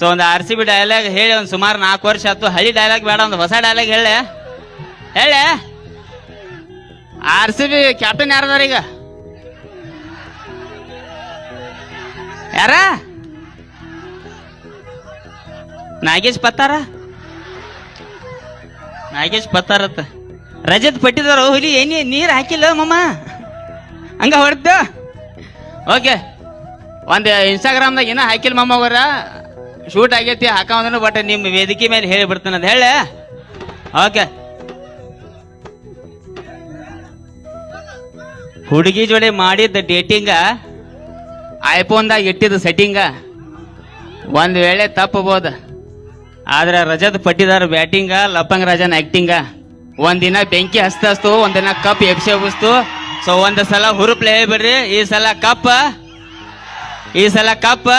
So ಒಂದು R C B dialogue ಹೇಳಿ, ಒಂದು ಸುಮಾರು ನಾಲ್ಕು ವರ್ಷ ಆಯ್ತು. ಹಳಿ ಡೈಲಾಗ್ ಬೇಡ, ಒಂದು ಹೊಸ ಡೈಲಾಗ್ ಹೇಳಿ ಹೇಳಿ ಆರ್ ಸಿ ಬಿ ಕ್ಯಾಪ್ಟನ್ ಯಾರದಾರ ಈಗ? ಯಾರ? ನಾಗೇಶ್ ಪತ್ತಾರ? ನಾಗೇಶ್ ಪತ್ತಾರತ್ತ. ರಜತ್ ಪಟ್ಟಿದಾರ ಹುಲಿ ಏನಿ ನೀರು ಹಾಕಿಲ್ಲ ಮಮ್ಮ. ಹಂಗ ಹೊಡೆದ? ಓಕೆ. ಒಂದು ಇನ್ಸ್ಟಾಗ್ರಾಮ್ದಾಗ ಏನೋ ಹಾಕಿಲ್ಲ ಮಮ್ಮ ಅವರ. ಶೂಟ್ ಆಗೈತಿ ಹಾಕೋದನ್ನು ಬಟ್ ನಿಮ್ಮ ವೇದಿಕೆ ಮೇಲೆ ಹೇಳಿ ಬಿಡ್ತಾನೆ ಅದು ಹೇಳ. ಓಕೆ. ಹುಡುಗಿ ಜೋಡಿ ಮಾಡಿದ್ದ ಡೇಟಿಂಗ ಐಫೋನ್ದಾಗ ಇಟ್ಟಿದ್ದ ಸೆಟ್ಟಿಂಗ ಒಂದು ವೇಳೆ ತಪ್ಪಬೋದು. ಆದ್ರೆ ರಜದ ಪಟ್ಟಿದಾರ ಬ್ಯಾಟಿಂಗ ಲಪ್ಪಂಗ ರಾಜನ್ ಆಕ್ಟಿಂಗ ಒಂದಿನ ಬೆಂಕಿ ಹಸ್ತ ಹಸ್ತು ಒಂದಿನ ಕಪ್ ಎಬ್ಸಿ ಸೊ ಒಂದ್ ಸಲ ಹುರುಪ್ಲೆ ಬಿಡ್ರಿ, ಈ ಸಲ ಕಪ್. ಈ ಸಲ ಕಪ್.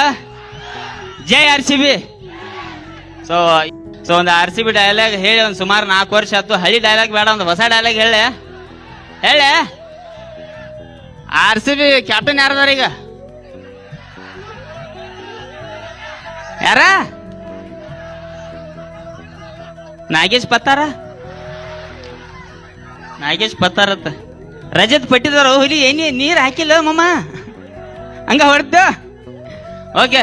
ಜೈ R C B. So so ಒಂದು ಆರ್ ಸಿ ಬಿ ಡೈಲಾಗ್ ಹೇಳಿ, ಒಂದು ಸುಮಾರು ನಾಲ್ಕು ವರ್ಷ ಆಯ್ತು. ಹಳಿ ಡೈಲಾಗ್ ಬೇಡ, ಒಂದು ಹೊಸ ಡೈಲಾಗ್ ಹೇಳಿ. ಹೇಳಿ. ಆರ್ ಸಿ ಬಿ ಕ್ಯಾಪ್ಟನ್ ಯಾರದಾರ ಈಗ? ಯಾರ? ನಾಗೇಶ್ ಪತ್ತಾರ? ನಾಗೇಶ್ ಪತ್ತಾರತ್ತ ರಜತ್ ಪಟ್ಟಿದಾರ ಹುಲಿ ಏನಿ ನೀರು ಹಾಕಿಲ್ಲ ಮಮ್ಮ ಹಂಗ ಹೊಡೆದ. ಓಕೆ,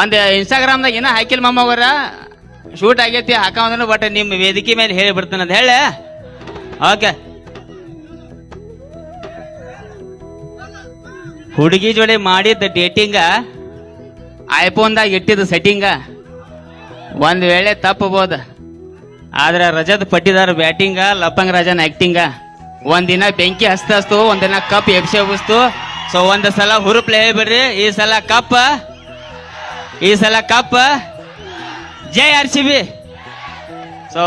ಒಂದು ಇನ್ಸ್ಟಾಗ್ರಾಮ್ದಾಗ ಏನೋ ಹಾಕಿಲ್ಲ ಮಮ್ಮ ಅವರ. ಶೂಟ್ ಆಗೈತಿ ಹಾಕೋದನ್ನು ಬಟ್ ನಿಮ್ಮ ವೇದಿಕೆ ಮೇಲೆ ಹೇಳಿ ಬಿಡ್ತಾನೆ ಅಂತ ಹೇಳಿ. ಓಕೆ. ಹುಡುಗಿ ಜೋಡಿ ಮಾಡಿದ್ದ ಡೇಟಿಂಗ ಐಫೋನ್ದಾಗ ಇಟ್ಟಿದ್ದು ಸೆಟ್ಟಿಂಗ ಒಂದು ವೇಳೆ ತಪ್ಪಬೋದು ಆದ್ರೆ ರಜದ್ ಪಟ್ಟಿದಾರ ಬ್ಯಾಟಿಂಗ, ಲಪ್ಪಂಗ ರಾಜನ್ ಆಕ್ಟಿಂಗ ಒಂದಿನ ಬೆಂಕಿ ಹಸ್ತ ಹಸ್ತು ಒಂದಿನ ಕಪ್ ಎಬ್ಸಿ ಸೊ ಒಂದ್ ಸಲ ಹುರುಪ್ಲೆ ಬರ್ರಿ ಈ ಸಲ ಕಪ್ ಈ ಸಲ ಕಪ್ ಜೈ ಆರ್ ಸಿ ಬಿ. ಸೊ